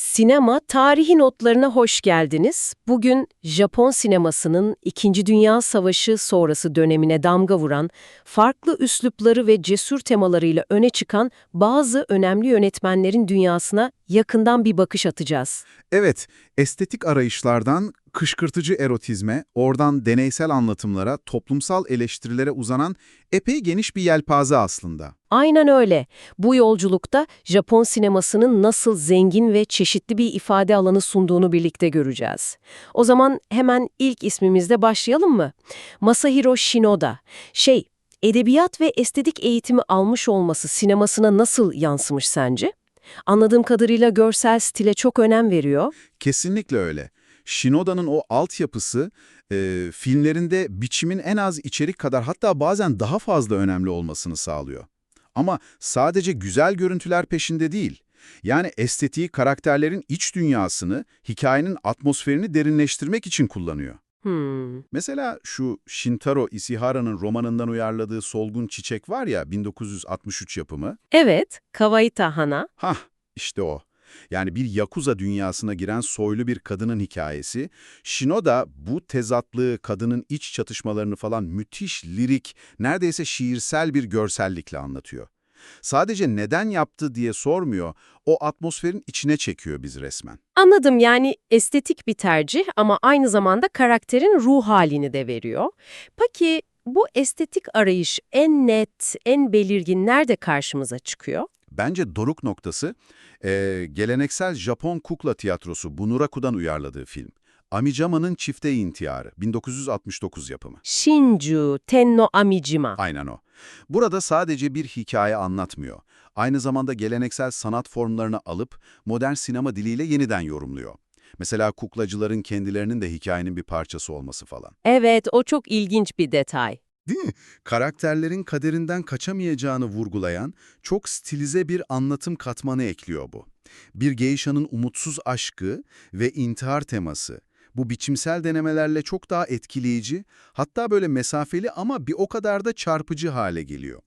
Sinema Tarihi Notlarına hoş geldiniz. Bugün Japon sinemasının İkinci Dünya Savaşı sonrası dönemine damga vuran, farklı üslupları ve cesur temalarıyla öne çıkan bazı önemli yönetmenlerin dünyasına yakından bir bakış atacağız. Evet, estetik arayışlardan kışkırtıcı erotizme, oradan deneysel anlatımlara, toplumsal eleştirilere uzanan epey geniş bir yelpaze aslında. Aynen öyle. Bu yolculukta Japon sinemasının nasıl zengin ve çeşitli bir ifade alanı sunduğunu birlikte göreceğiz. O zaman hemen ilk ismimizle başlayalım mı? Masahiro Shinoda. Şey, edebiyat ve estetik eğitimi almış olması sinemasına nasıl yansımış sence? Anladığım kadarıyla görsel stile çok önem veriyor. Kesinlikle öyle. Shinoda'nın o altyapısı e, filmlerinde biçimin en az içerik kadar hatta bazen daha fazla önemli olmasını sağlıyor. Ama sadece güzel görüntüler peşinde değil. Yani estetiği karakterlerin iç dünyasını, hikayenin atmosferini derinleştirmek için kullanıyor. Hmm. Mesela şu Shintaro Isihara'nın romanından uyarladığı Solgun Çiçek var ya 1963 yapımı. Evet, Kawaii Tahana. Hah işte o. Yani bir Yakuza dünyasına giren soylu bir kadının hikayesi. Shinoda bu tezatlığı, kadının iç çatışmalarını falan müthiş lirik, neredeyse şiirsel bir görsellikle anlatıyor. Sadece neden yaptı diye sormuyor, o atmosferin içine çekiyor bizi resmen. Anladım yani estetik bir tercih ama aynı zamanda karakterin ruh halini de veriyor. Peki bu estetik arayış en net, en belirgin nerede karşımıza çıkıyor? Bence doruk noktası, eee, geleneksel Japon kukla tiyatrosu Bunraku'dan uyarladığı film. Amijama'nın Çifte İntiharı, 1969 yapımı. Shinju Tenno Amijima. Aynen o. Burada sadece bir hikaye anlatmıyor. Aynı zamanda geleneksel sanat formlarını alıp modern sinema diliyle yeniden yorumluyor. Mesela kuklacıların kendilerinin de hikayenin bir parçası olması falan. Evet, o çok ilginç bir detay. Değil mi? Karakterlerin kaderinden kaçamayacağını vurgulayan çok stilize bir anlatım katmanı ekliyor bu. Bir geishanın umutsuz aşkı ve intihar teması. Bu biçimsel denemelerle çok daha etkileyici, hatta böyle mesafeli ama bir o kadar da çarpıcı hale geliyor.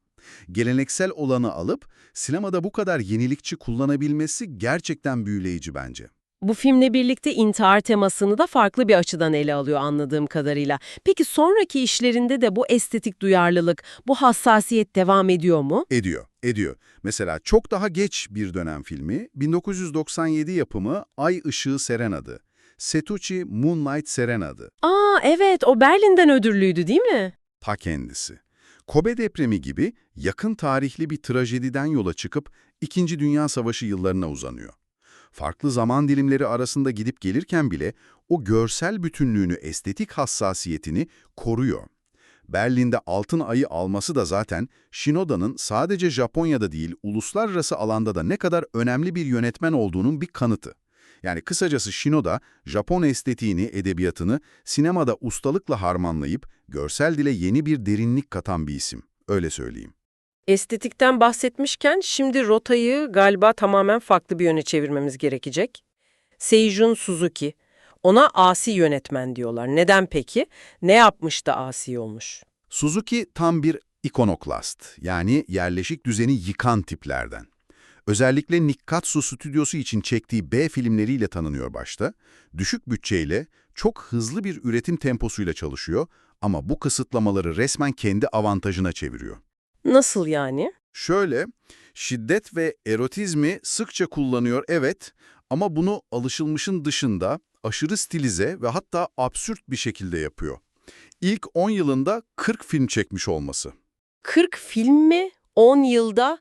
Geleneksel olanı alıp sinemada bu kadar yenilikçi kullanabilmesi gerçekten büyüleyici bence. Bu filmle birlikte intihar temasını da farklı bir açıdan ele alıyor anladığım kadarıyla. Peki sonraki işlerinde de bu estetik duyarlılık, bu hassasiyet devam ediyor mu? Ediyor, ediyor. Mesela çok daha geç bir dönem filmi, 1997 yapımı Ay Işığı Serenadı. Setuchi Moonlight Serenadı. Aa evet, o Berlin'den ödüllüydü değil mi? Ta kendisi. Kobe depremi gibi yakın tarihli bir trajediden yola çıkıp İkinci Dünya Savaşı yıllarına uzanıyor. Farklı zaman dilimleri arasında gidip gelirken bile o görsel bütünlüğünü, estetik hassasiyetini koruyor. Berlin'de Altın Ayı alması da zaten Shinoda'nın sadece Japonya'da değil, uluslararası alanda da ne kadar önemli bir yönetmen olduğunun bir kanıtı. Yani kısacası Shinoda, Japon estetiğini, edebiyatını sinemada ustalıkla harmanlayıp görsel dile yeni bir derinlik katan bir isim. Öyle söyleyeyim. Estetikten bahsetmişken şimdi rotayı galiba tamamen farklı bir yöne çevirmemiz gerekecek. Seijun Suzuki. Ona asi yönetmen diyorlar. Neden peki? Ne yapmış da asi olmuş? Suzuki tam bir ikonoklast, yani yerleşik düzeni yıkan tiplerden. Özellikle Nikkatsu stüdyosu için çektiği B filmleriyle tanınıyor başta. Düşük bütçeyle, çok hızlı bir üretim temposuyla çalışıyor ama bu kısıtlamaları resmen kendi avantajına çeviriyor. Nasıl yani? Şöyle, şiddet ve erotizmi sıkça kullanıyor evet ama bunu alışılmışın dışında aşırı stilize ve hatta absürt bir şekilde yapıyor. İlk 10 yılında 40 film çekmiş olması. 40 film mi? 10 yılda?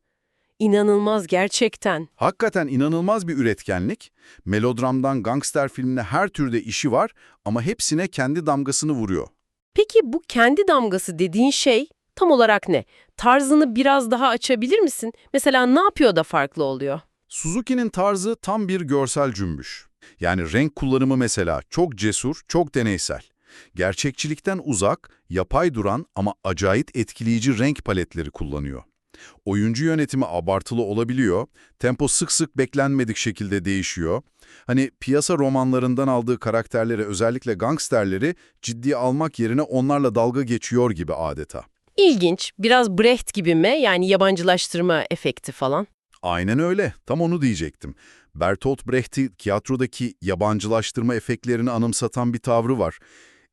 İnanılmaz gerçekten. Hakikaten inanılmaz bir üretkenlik. Melodramdan gangster filmine her türde işi var ama hepsine kendi damgasını vuruyor. Peki bu kendi damgası dediğin şey tam olarak ne? Tarzını biraz daha açabilir misin? Mesela ne yapıyor da farklı oluyor? Suzuki'nin tarzı tam bir görsel cümbüş. Yani renk kullanımı mesela çok cesur, çok deneysel. Gerçekçilikten uzak, yapay duran ama acayip etkileyici renk paletleri kullanıyor. Oyuncu yönetimi abartılı olabiliyor, tempo sık sık beklenmedik şekilde değişiyor. Hani piyasa romanlarından aldığı karakterleri özellikle gangsterleri ciddiye almak yerine onlarla dalga geçiyor gibi adeta. İlginç, biraz Brecht gibi mi? Yani yabancılaştırma efekti falan. Aynen öyle, tam onu diyecektim. Bertolt Brecht'i tiyatrodaki yabancılaştırma efektlerini anımsatan bir tavrı var.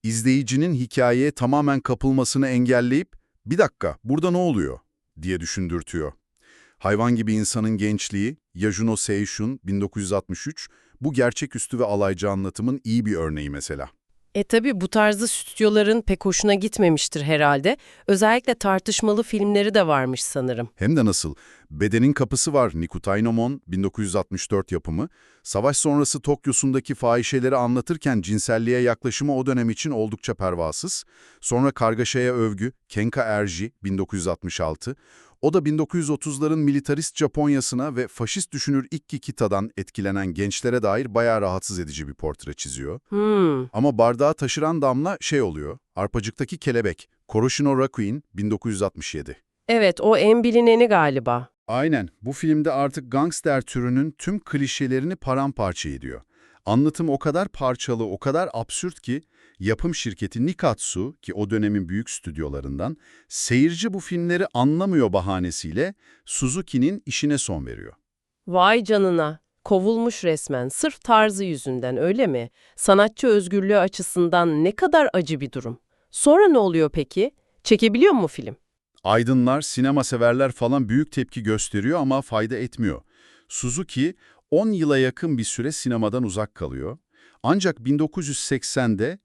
İzleyicinin hikayeye tamamen kapılmasını engelleyip, bir dakika burada ne oluyor diye düşündürtüyor. Hayvan gibi insanın gençliği, Yajuno Seishun 1963, bu gerçeküstü ve alaycı anlatımın iyi bir örneği mesela. E tabi bu tarzı stüdyoların pek hoşuna gitmemiştir herhalde. Özellikle tartışmalı filmleri de varmış sanırım. Hem de nasıl? Bedenin Kapısı var Nikutainomon 1964 yapımı. Savaş sonrası Tokyo'sundaki fahişeleri anlatırken cinselliğe yaklaşımı o dönem için oldukça pervasız. Sonra Kargaşa'ya övgü Kenka Erji 1966. O da 1930'ların militarist Japonyasına ve faşist düşünür Ikki Kita'dan etkilenen gençlere dair bayağı rahatsız edici bir portre çiziyor. Hmm. Ama bardağı taşıran damla şey oluyor, Arpacıktaki Kelebek, Koroshino Rakuin 1967. Evet o en bilineni galiba. Aynen. Bu filmde artık gangster türünün tüm klişelerini paramparça ediyor. Anlatım o kadar parçalı, o kadar absürt ki yapım şirketi Nikatsu ki o dönemin büyük stüdyolarından seyirci bu filmleri anlamıyor bahanesiyle Suzuki'nin işine son veriyor. Vay canına. Kovulmuş resmen. Sırf tarzı yüzünden öyle mi? Sanatçı özgürlüğü açısından ne kadar acı bir durum. Sonra ne oluyor peki? Çekebiliyor mu film? Aydınlar, sinema severler falan büyük tepki gösteriyor ama fayda etmiyor. Suzuki 10 yıla yakın bir süre sinemadan uzak kalıyor. Ancak 1980'de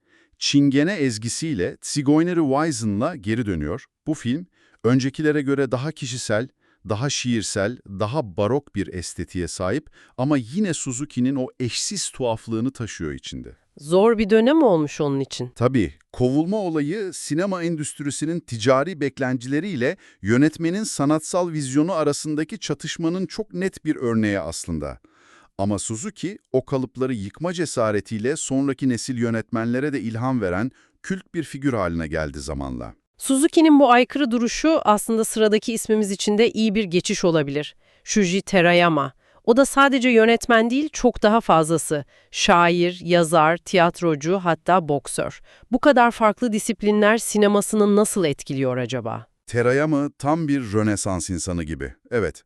Çingene ezgisiyle Zigeuner Weisen'la geri dönüyor. Bu film öncekilere göre daha kişisel, daha şiirsel, daha barok bir estetiğe sahip ama yine Suzuki'nin o eşsiz tuhaflığını taşıyor içinde. Zor bir dönem olmuş onun için. Tabii, kovulma olayı sinema endüstrisinin ticari beklentileriyle yönetmenin sanatsal vizyonu arasındaki çatışmanın çok net bir örneği aslında. Ama Suzuki, o kalıpları yıkma cesaretiyle sonraki nesil yönetmenlere de ilham veren kült bir figür haline geldi zamanla. Suzuki'nin bu aykırı duruşu aslında sıradaki ismimiz için de iyi bir geçiş olabilir. Shuji Terayama. O da sadece yönetmen değil, çok daha fazlası. Şair, yazar, tiyatrocu, hatta boksör. Bu kadar farklı disiplinler sinemasını nasıl etkiliyor acaba? Terayama tam bir Rönesans insanı gibi. Evet,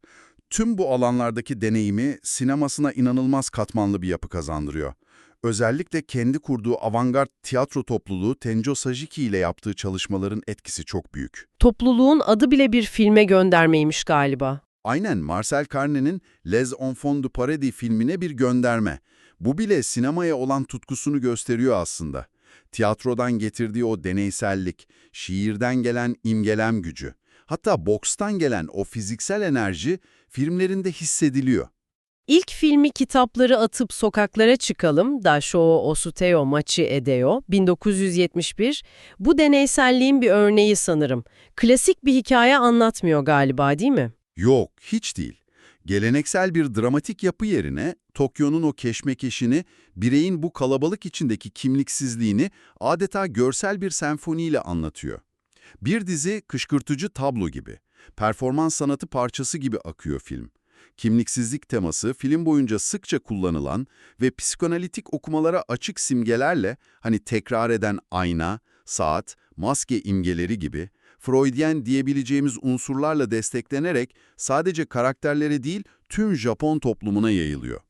tüm bu alanlardaki deneyimi sinemasına inanılmaz katmanlı bir yapı kazandırıyor. Özellikle kendi kurduğu avantgard tiyatro topluluğu Tenjo Sajiki ile yaptığı çalışmaların etkisi çok büyük. Topluluğun adı bile bir filme göndermeymiş galiba. Aynen Marcel Carné'nin Les Enfants du Paradis filmine bir gönderme. Bu bile sinemaya olan tutkusunu gösteriyor aslında. Tiyatrodan getirdiği o deneysellik, şiirden gelen imgelem gücü, hatta bokstan gelen o fiziksel enerji filmlerinde hissediliyor. İlk filmi kitapları atıp sokaklara çıkalım, Dashō Osuteo Machi Edeo, 1971. Bu deneyselliğin bir örneği sanırım. Klasik bir hikaye anlatmıyor galiba değil mi? Yok, hiç değil. Geleneksel bir dramatik yapı yerine Tokyo'nun o keşmekeşini, bireyin bu kalabalık içindeki kimliksizliğini adeta görsel bir senfoniyle anlatıyor. Bir dizi kışkırtıcı tablo gibi, performans sanatı parçası gibi akıyor film. Kimliksizlik teması film boyunca sıkça kullanılan ve psikanalitik okumalara açık simgelerle hani tekrar eden ayna, saat, maske imgeleri gibi Freudyen diyebileceğimiz unsurlarla desteklenerek sadece karakterlere değil tüm Japon toplumuna yayılıyor.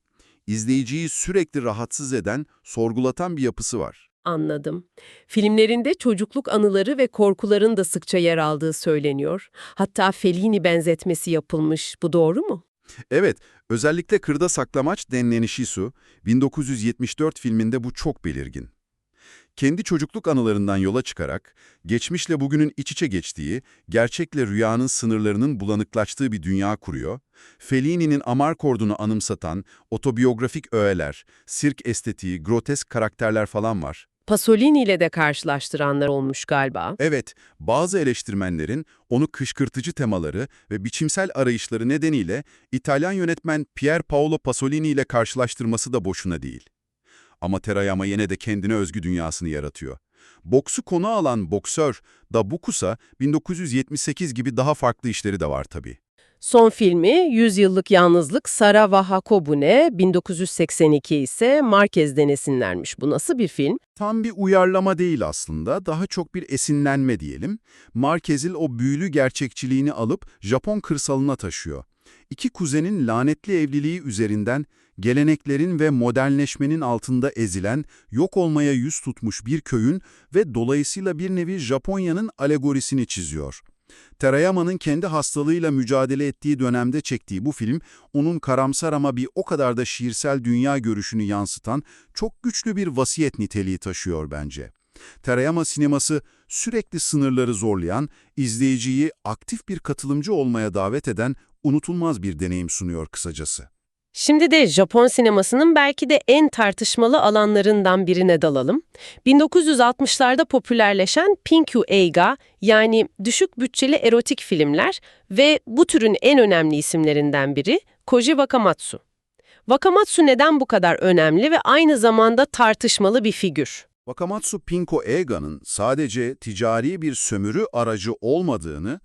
İzleyiciyi sürekli rahatsız eden, sorgulatan bir yapısı var. Anladım. Filmlerinde çocukluk anıları ve korkuların da sıkça yer aldığı söyleniyor. Hatta Fellini benzetmesi yapılmış. Bu doğru mu? Evet, özellikle Kırda Saklamaç Denlenişisu, 1974 filminde bu çok belirgin. Kendi çocukluk anılarından yola çıkarak, geçmişle bugünün iç içe geçtiği, gerçekle rüyanın sınırlarının bulanıklaştığı bir dünya kuruyor, Fellini'nin Amarkord'unu anımsatan otobiyografik öğeler, sirk estetiği, grotesk karakterler falan var. Pasolini ile de karşılaştıranlar olmuş galiba. Evet, bazı eleştirmenlerin onu kışkırtıcı temaları ve biçimsel arayışları nedeniyle İtalyan yönetmen Pier Paolo Pasolini ile karşılaştırması da boşuna değil. Ama Terayama yine de kendine özgü dünyasını yaratıyor. Boksu konu alan boksör Dabukusa 1978 gibi daha farklı işleri de var tabii. Son filmi 100 Yıllık Yalnızlık Sara wa Hakobune, 1982 ise Marquez'den esinlenmiş. Bu nasıl bir film? Tam bir uyarlama değil aslında, daha çok bir esinlenme diyelim. Marquez'in o büyülü gerçekçiliğini alıp Japon kırsalına taşıyor. İki kuzenin lanetli evliliği üzerinden geleneklerin ve modernleşmenin altında ezilen, yok olmaya yüz tutmuş bir köyün ve dolayısıyla bir nevi Japonya'nın alegorisini çiziyor. Terayama'nın kendi hastalığıyla mücadele ettiği dönemde çektiği bu film, onun karamsar ama bir o kadar da şiirsel dünya görüşünü yansıtan çok güçlü bir vasiyet niteliği taşıyor bence. Terayama sineması sürekli sınırları zorlayan, izleyiciyi aktif bir katılımcı olmaya davet eden unutulmaz bir deneyim sunuyor kısacası. Şimdi de Japon sinemasının belki de en tartışmalı alanlarından birine dalalım. 1960'larda popülerleşen Pinku Eiga yani düşük bütçeli erotik filmler ve bu türün en önemli isimlerinden biri Koji Wakamatsu. Wakamatsu neden bu kadar önemli ve aynı zamanda tartışmalı bir figür? Wakamatsu Pinko Eiga'nın sadece ticari bir sömürü aracı olmadığını,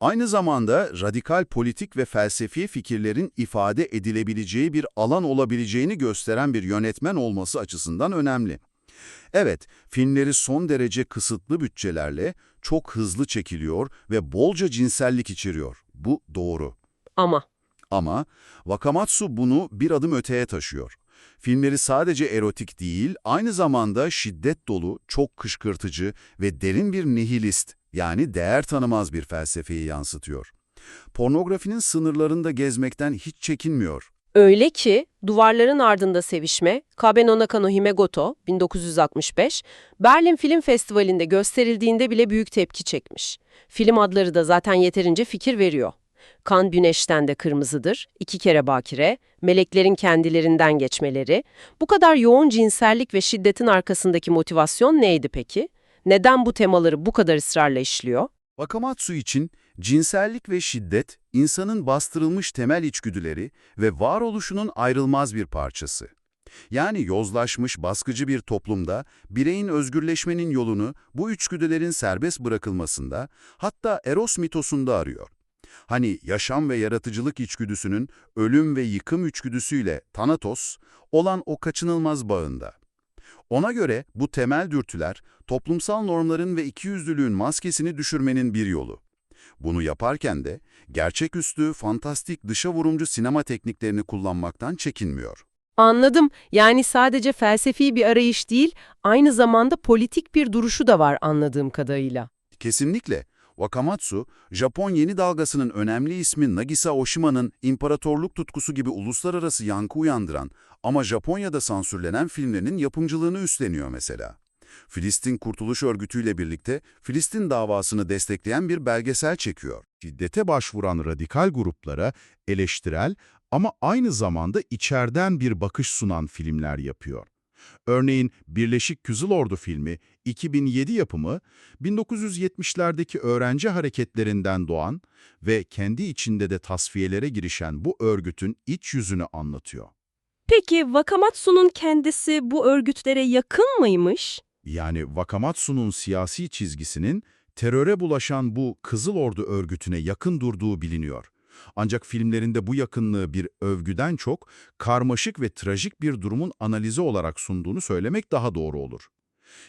aynı zamanda radikal politik ve felsefi fikirlerin ifade edilebileceği bir alan olabileceğini gösteren bir yönetmen olması açısından önemli. Evet, filmleri son derece kısıtlı bütçelerle çok hızlı çekiliyor ve bolca cinsellik içeriyor. Bu doğru. Ama Ama Wakamatsu bunu bir adım öteye taşıyor. Filmleri sadece erotik değil, aynı zamanda şiddet dolu, çok kışkırtıcı ve derin bir nihilist, yani değer tanımaz bir felsefeyi yansıtıyor. Pornografinin sınırlarında gezmekten hiç çekinmiyor. Öyle ki Duvarların Ardında Sevişme, Kabe no Naka no Himegoto 1965, Berlin Film Festivali'nde gösterildiğinde bile büyük tepki çekmiş. Film adları da zaten yeterince fikir veriyor. Kan güneşten de kırmızıdır, iki kere bakire, meleklerin kendilerinden geçmeleri. Bu kadar yoğun cinsellik ve şiddetin arkasındaki motivasyon neydi peki? Neden bu temaları bu kadar ısrarla işliyor? Wakamatsu için cinsellik ve şiddet, insanın bastırılmış temel içgüdüleri ve varoluşunun ayrılmaz bir parçası. Yani yozlaşmış, baskıcı bir toplumda bireyin özgürleşmenin yolunu bu içgüdülerin serbest bırakılmasında, hatta eros mitosunda arıyor. Hani yaşam ve yaratıcılık içgüdüsünün ölüm ve yıkım içgüdüsüyle Thanatos olan o kaçınılmaz bağında. Ona göre bu temel dürtüler toplumsal normların ve ikiyüzlülüğün maskesini düşürmenin bir yolu. Bunu yaparken de gerçeküstü, fantastik dışa vurumcu sinema tekniklerini kullanmaktan çekinmiyor. Anladım. Yani sadece felsefi bir arayış değil, aynı zamanda politik bir duruşu da var anladığım kadarıyla. Kesinlikle. Wakamatsu, Japon yeni dalgasının önemli ismi Nagisa Oshima'nın imparatorluk tutkusu gibi uluslararası yankı uyandıran ama Japonya'da sansürlenen filmlerinin yapımcılığını üstleniyor mesela. Filistin Kurtuluş Örgütü ile birlikte Filistin davasını destekleyen bir belgesel çekiyor. Şiddete başvuran radikal gruplara eleştirel ama aynı zamanda içeriden bir bakış sunan filmler yapıyor. Örneğin Birleşik Kızılordu filmi 2007 yapımı 1970'lerdeki öğrenci hareketlerinden doğan ve kendi içinde de tasfiyelere girişen bu örgütün iç yüzünü anlatıyor. Peki Wakamatsu'nun kendisi bu örgütlere yakın mıymış? Yani Wakamatsu'nun siyasi çizgisinin teröre bulaşan bu Kızıl Ordu örgütüne yakın durduğu biliniyor. Ancak filmlerinde bu yakınlığı bir övgüden çok karmaşık ve trajik bir durumun analizi olarak sunduğunu söylemek daha doğru olur.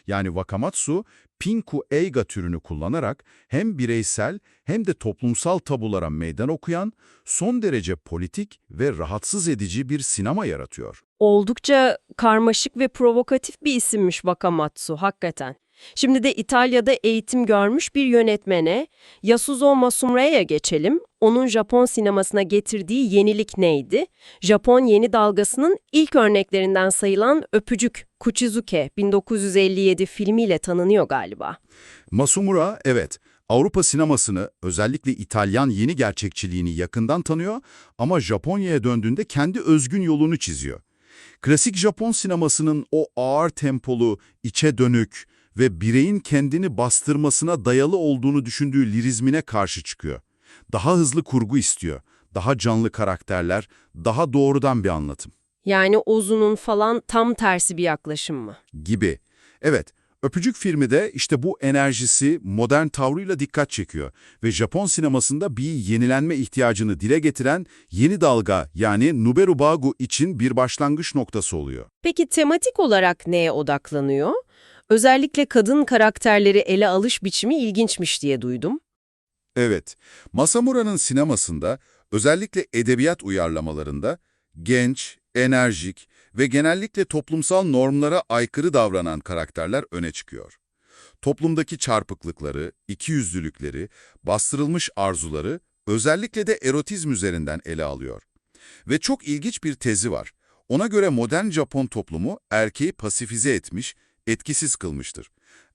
Yani Wakamatsu, Pinku Eiga türünü kullanarak hem bireysel hem de toplumsal tabulara meydan okuyan, son derece politik ve rahatsız edici bir sinema yaratıyor. Oldukça karmaşık ve provokatif bir isimmiş Wakamatsu, hakikaten. Şimdi de İtalya'da eğitim görmüş bir yönetmene, Yasuzo Masumre'ye geçelim. Onun Japon sinemasına getirdiği yenilik neydi? Japon yeni dalgasının ilk örneklerinden sayılan Öpücük, Kuchizuke 1957 filmiyle tanınıyor galiba. Masumura, evet, Avrupa sinemasını, özellikle İtalyan yeni gerçekçiliğini yakından tanıyor ama Japonya'ya döndüğünde kendi özgün yolunu çiziyor. Klasik Japon sinemasının o ağır tempolu, içe dönük ve bireyin kendini bastırmasına dayalı olduğunu düşündüğü lirizmine karşı çıkıyor. Daha hızlı kurgu istiyor, daha canlı karakterler, daha doğrudan bir anlatım Yani Ozu'nun falan tam tersi bir yaklaşım mı? gibi. Evet, Öpücük filmi de işte bu enerjisi, modern tavrıyla dikkat çekiyor ve Japon sinemasında bir yenilenme ihtiyacını dile getiren yeni dalga yani Nuberubagu için bir başlangıç noktası oluyor. Peki tematik olarak neye odaklanıyor? Özellikle kadın karakterleri ele alış biçimi ilginçmiş diye duydum. Evet, Masamura'nın sinemasında özellikle edebiyat uyarlamalarında genç, enerjik ve genellikle toplumsal normlara aykırı davranan karakterler öne çıkıyor. Toplumdaki çarpıklıkları, ikiyüzlülükleri, bastırılmış arzuları özellikle de erotizm üzerinden ele alıyor. Ve çok ilginç bir tezi var. Ona göre modern Japon toplumu erkeği pasifize etmiş, etkisiz kılmıştır.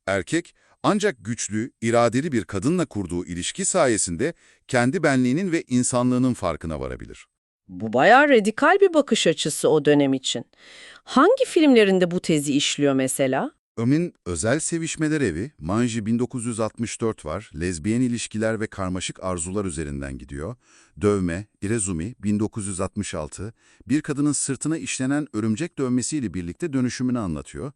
Erkek ancak güçlü, iradeli bir kadınla kurduğu ilişki sayesinde kendi benliğinin ve insanlığının farkına varabilir. Bu bayağı radikal bir bakış açısı o dönem için. Hangi filmlerinde bu tezi işliyor mesela? Öm'ün Özel Sevişmeler Evi, Manji 1964 var, lezbiyen ilişkiler ve karmaşık arzular üzerinden gidiyor. Dövme, Irezumi 1966, bir kadının sırtına işlenen örümcek dövmesiyle birlikte dönüşümünü anlatıyor.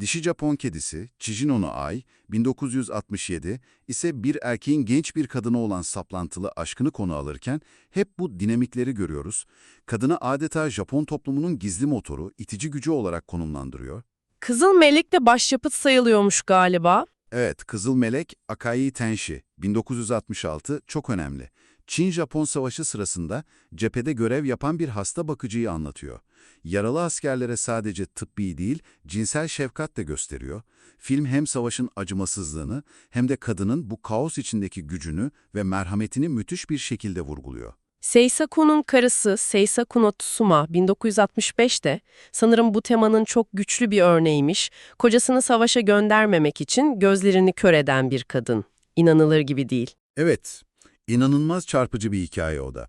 Dişi Japon Kedisi, Chijino no Ai 1967 ise bir erkeğin genç bir kadına olan saplantılı aşkını konu alırken hep bu dinamikleri görüyoruz. Kadını adeta Japon toplumunun gizli motoru, itici gücü olarak konumlandırıyor. Kızıl Melek de başyapıt sayılıyormuş galiba. Evet, Kızıl Melek Akai Tenshi 1966 çok önemli. Çin-Japon Savaşı sırasında cephede görev yapan bir hasta bakıcıyı anlatıyor. Yaralı askerlere sadece tıbbi değil, cinsel şefkat de gösteriyor. Film hem savaşın acımasızlığını hem de kadının bu kaos içindeki gücünü ve merhametini müthiş bir şekilde vurguluyor. Seisaku'nun karısı Seisaku no Tsuma 1965'te sanırım bu temanın çok güçlü bir örneğiymiş. Kocasını savaşa göndermemek için gözlerini kör eden bir kadın. İnanılır gibi değil. Evet, inanılmaz çarpıcı bir hikaye o da.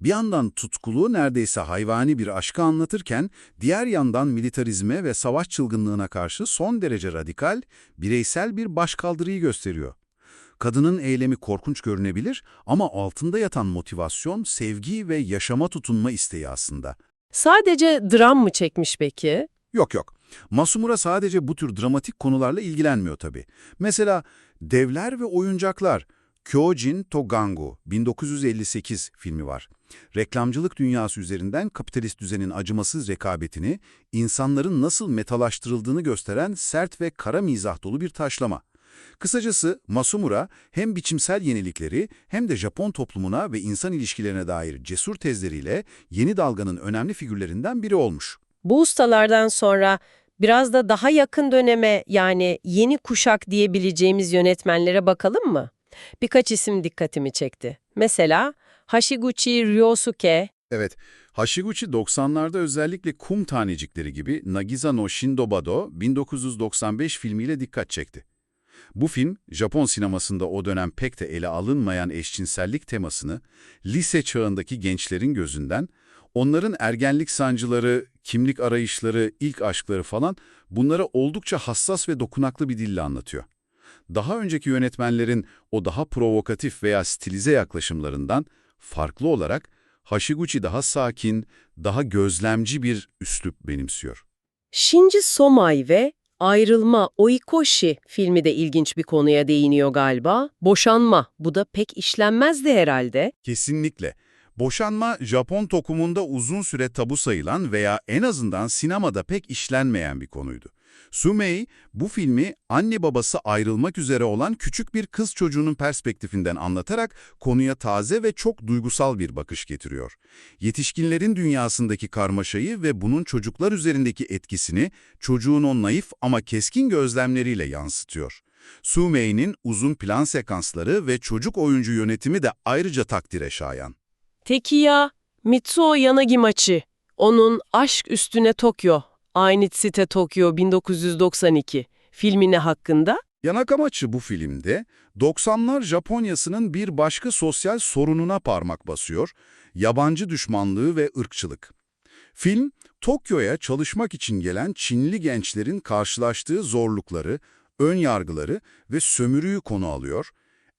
Bir yandan tutkulu, neredeyse hayvani bir aşkı anlatırken, diğer yandan militarizme ve savaş çılgınlığına karşı son derece radikal, bireysel bir başkaldırıyı gösteriyor. Kadının eylemi korkunç görünebilir ama altında yatan motivasyon, sevgi ve yaşama tutunma isteği aslında. Sadece dram mı çekmiş peki? Yok yok. Masumura sadece bu tür dramatik konularla ilgilenmiyor tabii. Mesela Devler ve Oyuncaklar, Kyojin to Gangu 1958 filmi var. Reklamcılık dünyası üzerinden kapitalist düzenin acımasız rekabetini, insanların nasıl metalaştırıldığını gösteren sert ve kara mizah dolu bir taşlama. Kısacası Masumura hem biçimsel yenilikleri hem de Japon toplumuna ve insan ilişkilerine dair cesur tezleriyle yeni dalganın önemli figürlerinden biri olmuş. Bu ustalardan sonra biraz da daha yakın döneme yani yeni kuşak diyebileceğimiz yönetmenlere bakalım mı? Birkaç isim dikkatimi çekti. Mesela Hashiguchi Ryosuke, Evet, Hashiguchi 90'larda özellikle kum tanecikleri gibi Nagisa no Shindobado 1995 filmiyle dikkat çekti. Bu film, Japon sinemasında o dönem pek de ele alınmayan eşcinsellik temasını, lise çağındaki gençlerin gözünden, onların ergenlik sancıları, kimlik arayışları, ilk aşkları falan bunları oldukça hassas ve dokunaklı bir dille anlatıyor. Daha önceki yönetmenlerin o daha provokatif veya stilize yaklaşımlarından farklı olarak Hashiguchi daha sakin, daha gözlemci bir üslup benimsiyor. Shinji Somai ve Ayrılma Oikoshi filmi de ilginç bir konuya değiniyor galiba. Boşanma, bu da pek işlenmezdi herhalde. Kesinlikle. Boşanma, Japon toplumunda uzun süre tabu sayılan veya en azından sinemada pek işlenmeyen bir konuydu. Sumei, bu filmi anne babası ayrılmak üzere olan küçük bir kız çocuğunun perspektifinden anlatarak konuya taze ve çok duygusal bir bakış getiriyor. Yetişkinlerin dünyasındaki karmaşayı ve bunun çocuklar üzerindeki etkisini çocuğun o naif ama keskin gözlemleriyle yansıtıyor. Sumei'nin uzun plan sekansları ve çocuk oyuncu yönetimi de ayrıca takdire şayan. Tekiya Mitsuo Yanagimachi, onun Aşk Üstüne Tokyo, Aynı Site Tokyo 1992 filmine hakkında Yanakamaçı bu filmde 90'lar Japonyası'nın bir başka sosyal sorununa parmak basıyor, yabancı düşmanlığı ve ırkçılık. Film, Tokyo'ya çalışmak için gelen Çinli gençlerin karşılaştığı zorlukları, ön yargıları ve sömürüyü konu alıyor,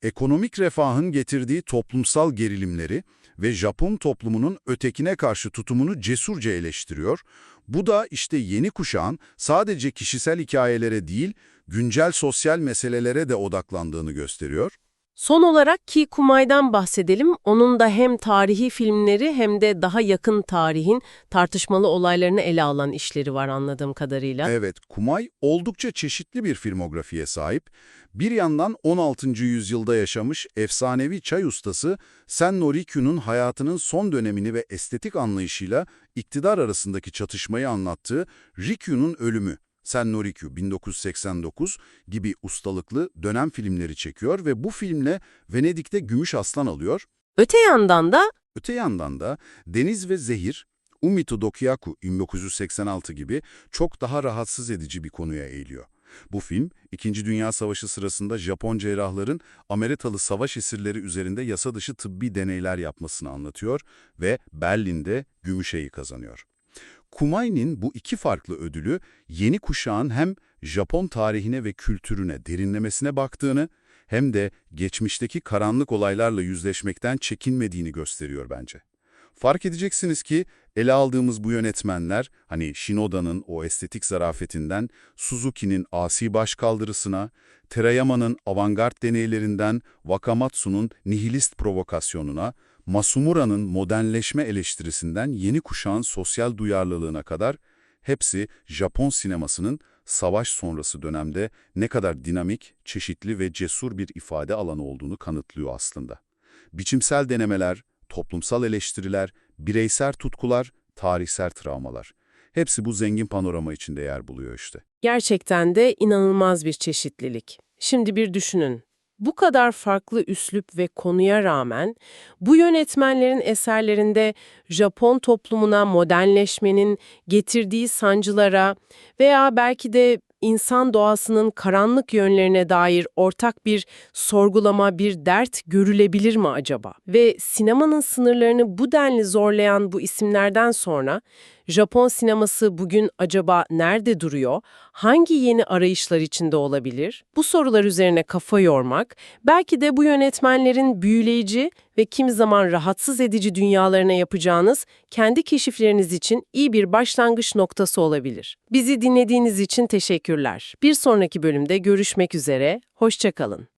ekonomik refahın getirdiği toplumsal gerilimleri ve Japon toplumunun ötekine karşı tutumunu cesurca eleştiriyor. Bu da işte yeni kuşağın sadece kişisel hikayelere değil, güncel sosyal meselelere de odaklandığını gösteriyor. Son olarak Ki Kumay'dan bahsedelim. Onun da hem tarihi filmleri hem de daha yakın tarihin tartışmalı olaylarını ele alan işleri var anladığım kadarıyla. Evet, Kumay oldukça çeşitli bir filmografiye sahip. Bir yandan 16. yüzyılda yaşamış efsanevi çay ustası Sen no Rikyu'nun hayatının son dönemini ve estetik anlayışıyla iktidar arasındaki çatışmayı anlattığı Rikyu'nun Ölümü, Sen no Rikyu 1989 gibi ustalıklı dönem filmleri çekiyor ve bu filmle Venedik'te Gümüş Aslan alıyor. Öte yandan da Öte yandan da Deniz ve Zehir, Umito Dokyaku 1986 gibi çok daha rahatsız edici bir konuya eğiliyor. Bu film, İkinci Dünya Savaşı sırasında Japon cerrahların Amerikalı savaş esirleri üzerinde yasa dışı tıbbi deneyler yapmasını anlatıyor ve Berlin'de Gümüşe'yi kazanıyor. Kumain'in bu iki farklı ödülü yeni kuşağın hem Japon tarihine ve kültürüne derinlemesine baktığını hem de geçmişteki karanlık olaylarla yüzleşmekten çekinmediğini gösteriyor bence. Fark edeceksiniz ki ele aldığımız bu yönetmenler hani Shinoda'nın o estetik zarafetinden, Suzuki'nin asi başkaldırısına, Terayama'nın avantgard deneylerinden Wakamatsu'nun nihilist provokasyonuna, Masumura'nın modernleşme eleştirisinden yeni kuşağın sosyal duyarlılığına kadar hepsi Japon sinemasının savaş sonrası dönemde ne kadar dinamik, çeşitli ve cesur bir ifade alanı olduğunu kanıtlıyor aslında. Biçimsel denemeler, toplumsal eleştiriler, bireysel tutkular, tarihsel travmalar. Hepsi bu zengin panorama içinde yer buluyor işte. Gerçekten de inanılmaz bir çeşitlilik. Şimdi bir düşünün. Bu kadar farklı üslup ve konuya rağmen bu yönetmenlerin eserlerinde Japon toplumuna modernleşmenin getirdiği sancılara veya belki de insan doğasının karanlık yönlerine dair ortak bir sorgulama, bir dert görülebilir mi acaba? Ve sinemanın sınırlarını bu denli zorlayan bu isimlerden sonra Japon sineması bugün acaba nerede duruyor? Hangi yeni arayışlar içinde olabilir? Bu sorular üzerine kafa yormak, belki de bu yönetmenlerin büyüleyici ve kimi zaman rahatsız edici dünyalarına yapacağınız kendi keşifleriniz için iyi bir başlangıç noktası olabilir. Bizi dinlediğiniz için teşekkürler. Bir sonraki bölümde görüşmek üzere, hoşçakalın.